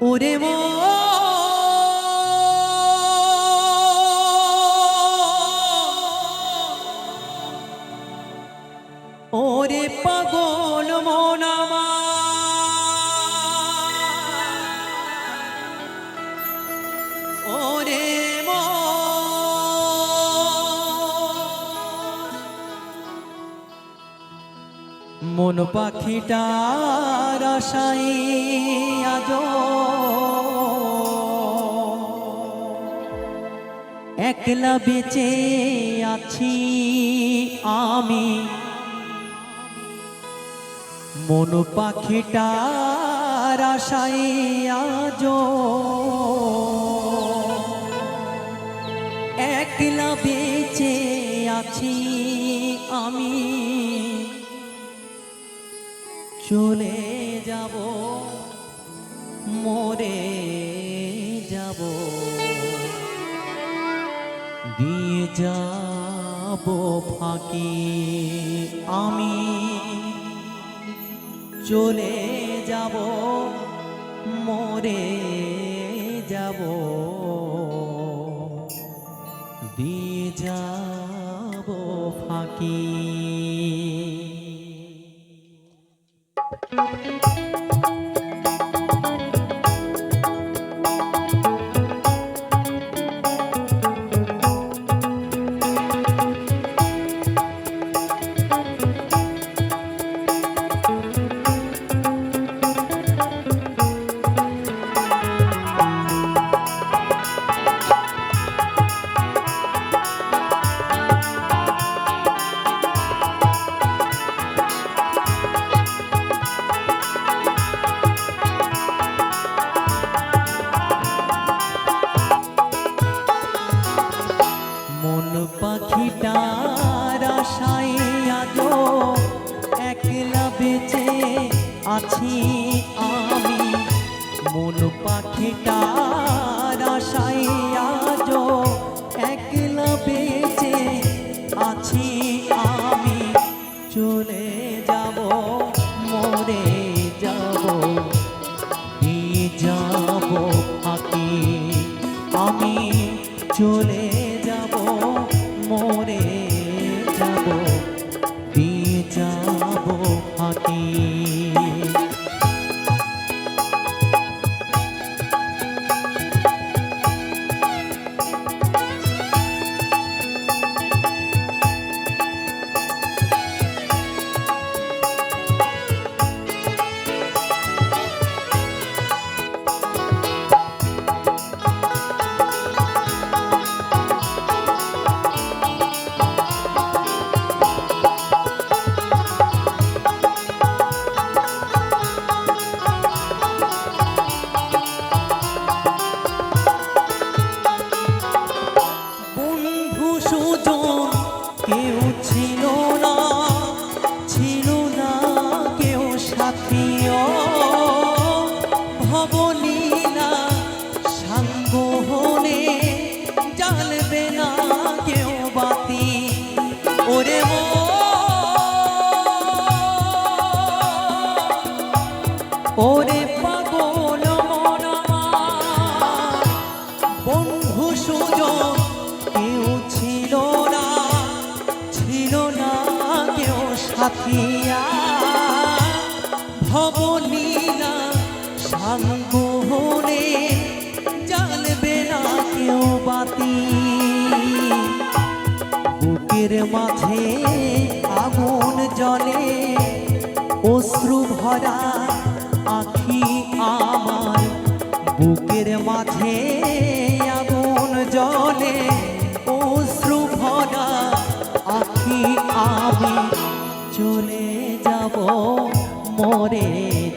ওরে মো মন পাখিটার আশাই আজ একলা বেঁচে আছি আমি। মন পাখিটার আশাই আজ একলা বেঁচে আছি। চলে যাব, মরে যাব। দিয়ে যাব ফাঁকি, আমি চলে যাব, মরে যাব। দিয়ে যাব ফাঁকি মন আছি আমি। মন পাখিটার মাঝে আগুন জলে অশ্রু ভরা আখি আমার বুকের মাঝে আগুন জলে অশ্রু ভরা আখি আমি চলে যাব, মরে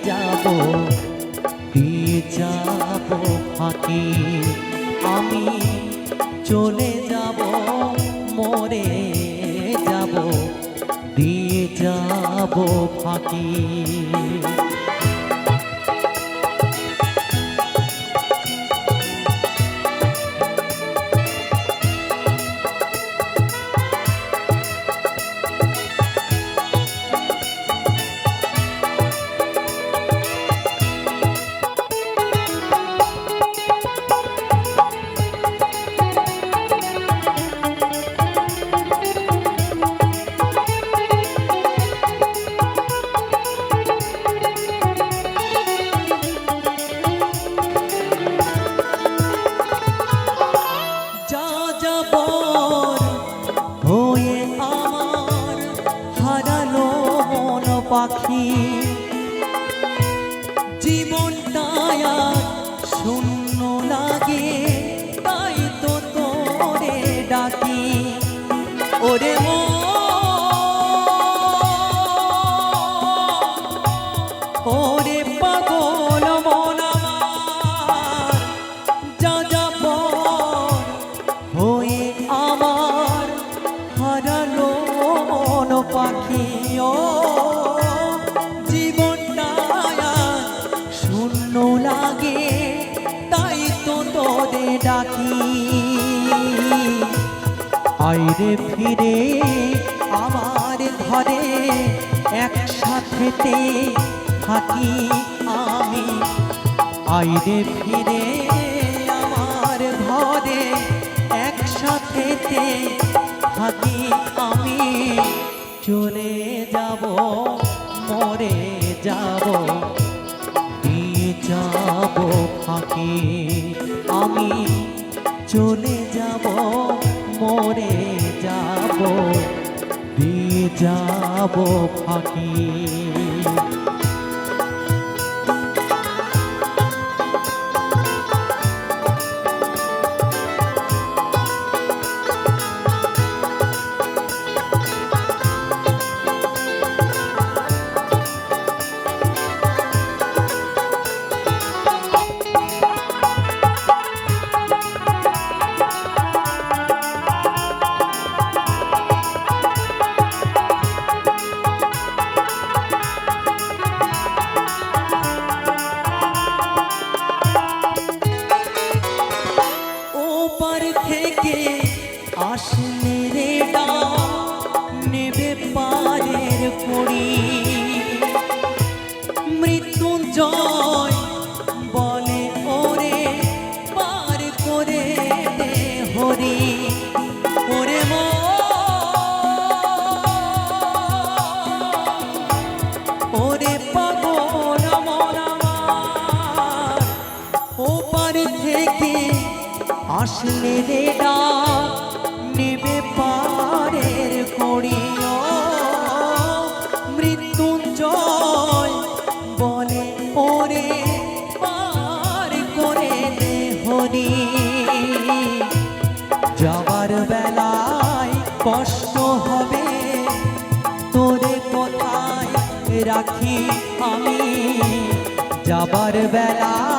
যাব দিয়ে যাব ফাঁকি। আমি চলে যাব ফাঁকি। পাখি। জীবনটা আর শূন্য লাগে তাই তো তোরে ডাকি। ওরে মন লাগে, তাই তো তোদের ডাকি। আইরে ফিরে আমার ঘরে একসাথেতে থাকি আমি। আইরে ফিরে আমার ঘরে একসাথেতে থাকি আমি। চলে যাব, মরে যাব। যাব ফাঁকে। আমি চলে যাব মরে যাব দিয়ে যাব ফাঁকি। থেকে আসলে রে নেবে পারের পড়ি আসলে রে নেবে পারের করিও মৃত্যুঞ্জয় বলে ওরে, পার করে দে যাবার বেলায় কষ্ট হবে, তোরে কোথায় রাখি আমি? যাবার বেলায়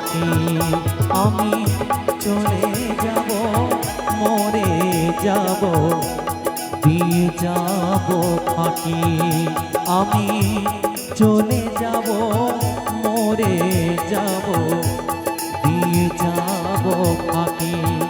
ফাঁকি আমি চলে যাব, মরে যাব। দিয়ে যাব ফাঁকি, আমি চলে যাব, মরে যাব। দিয়ে যাব ফাঁকি।